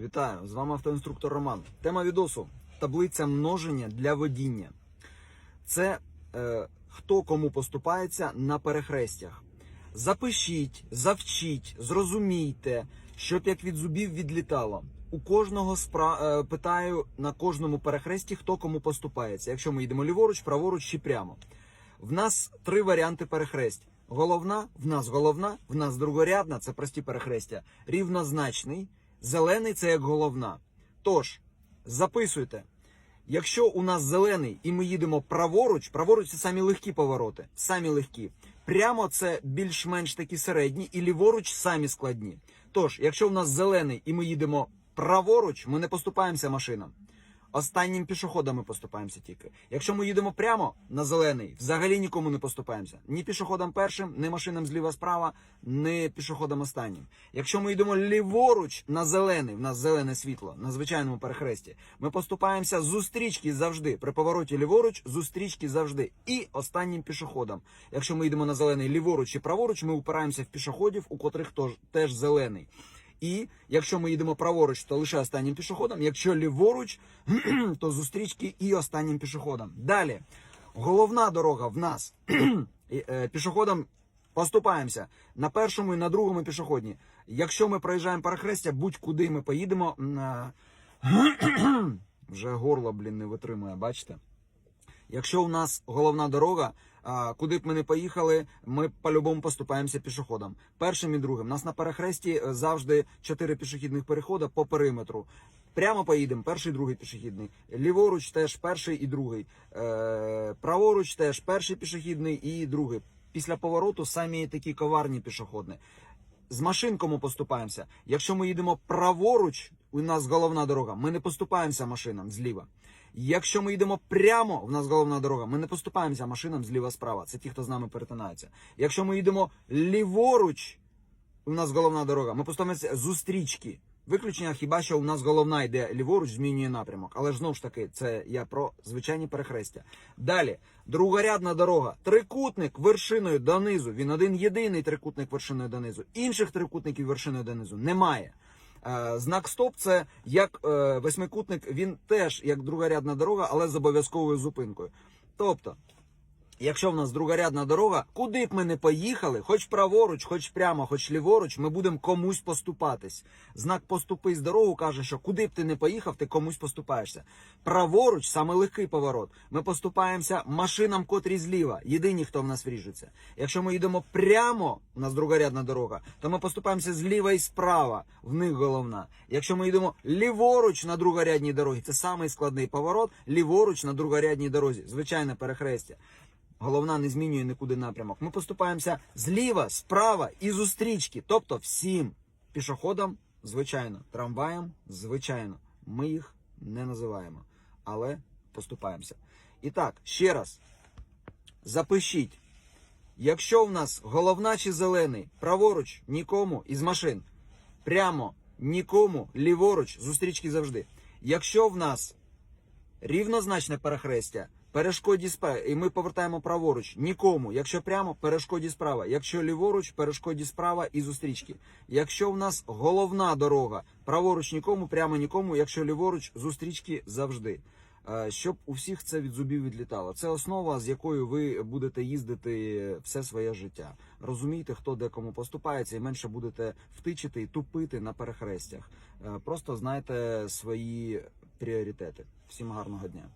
Вітаю! З вами автоінструктор Роман. Тема відосу таблиця множення для водіння. Це е, хто кому поступається на перехрестях. Запишіть, завчіть, зрозумійте, щоб як від зубів відлітало. У кожного спра... е, питаю на кожному перехресті, хто кому поступається. Якщо ми йдемо ліворуч, праворуч чи прямо. В нас три варіанти перехресть. Головна, в нас головна, в нас другорядна, це прості перехрестя. Рівнозначний, зелений це як головна. Тож, записуйте. Якщо у нас зелений і ми їдемо праворуч, праворуч це самі легкі повороти, самі легкі. Прямо це більш-менш такі середні, і ліворуч самі складні. Тож, якщо у нас зелений і ми їдемо праворуч, ми не поступаємося машинам. Останнім пішоходом ми поступаємося тільки. Якщо ми їдемо прямо на зелений, взагалі нікому не поступаємося. Ні пішоходам першим, ні машинам зліва справа, ні пішоходам останнім. Якщо ми йдемо ліворуч на зелений, в нас зелене світло на звичайному перехресті, ми поступаємося зустрічки завжди. При повороті ліворуч, зустрічки завжди. І останнім пішоходам. Якщо ми йдемо на зелений ліворуч чи праворуч, ми упираємося в пішоходів, у котрих теж зелений. І якщо ми їдемо праворуч, то лише останнім пішоходом. Якщо ліворуч, то зустрічки і останнім пішоходом. Далі, головна дорога в нас е, пішоходом поступаємося на першому і на другому пішоходні. Якщо ми проїжджаємо перехрестя, будь-куди ми поїдемо. е, Вже горло, блін, не витримує, бачите? Якщо у нас головна дорога, куди б ми не поїхали, ми по-любому поступаємося пішоходом. Першим і другим. У нас на перехресті е, завжди чотири пішохідних переходи по периметру. Прямо поїдемо, перший, другий пішохідний. Ліворуч теж перший і другий. Е, праворуч теж перший пішохідний і другий. Після повороту самі такі коварні пішоходні. З машин поступаємося. Якщо ми їдемо праворуч, у нас головна дорога, ми не поступаємося машинам зліва. Якщо ми йдемо прямо, в нас головна дорога, ми не поступаємося машинам зліва-справа. Це ті, хто з нами перетинаються. Якщо ми йдемо ліворуч, у нас головна дорога, ми поступаємося зустрічки. Виключення хіба що у нас головна йде ліворуч, змінює напрямок. Але знову ж таки, це я про звичайні перехрестя. Далі, другорядна дорога. Трикутник вершиною донизу. Він один єдиний трикутник вершиною донизу. Інших трикутників вершиною донизу немає. Е, Знак стоп це як е, восьмикутник, він теж як другорядна дорога, але з обов'язковою зупинкою. Тобто, якщо в нас другорядна дорога, куди б ми не поїхали, хоч праворуч, хоч прямо, хоч ліворуч, ми будемо комусь поступатись. Знак поступись дорогу каже, що куди б ти не поїхав, ти комусь поступаєшся. Праворуч саме легкий поворот. Ми поступаємося машинам, котрі зліва. Єдині, хто в нас вріжуться. Якщо ми йдемо прямо, у нас другорядна дорога, то ми поступаємося зліва і справа. В них головна. Якщо ми йдемо ліворуч на другорядній дорогі, це самий складний поворот. Ліворуч на другорядній дорозі. Звичайне перехрестя. Головна не змінює нікуди напрямок. Ми поступаємося зліва, справа і зустрічки. Тобто всім пішоходам, звичайно, трамваям, звичайно. Ми їх не називаємо, але поступаємося. І так, ще раз запишіть. Якщо в нас головна чи зелений, праворуч нікому із машин, прямо нікому, ліворуч, зустрічки завжди. Якщо в нас рівнозначне перехрестя, перешкоді справа, і ми повертаємо праворуч, нікому. Якщо прямо, перешкоді справа. Якщо ліворуч, перешкоді справа і зустрічки. Якщо в нас головна дорога, праворуч нікому, прямо нікому, якщо ліворуч, зустрічки завжди. Е, Щоб у всіх це від зубів відлітало. Це основа, з якою ви будете їздити все своє життя. Розумійте, хто де кому поступається, і менше будете втичити і тупити на перехрестях. Е, Просто знайте свої пріоритети. Всім гарного дня.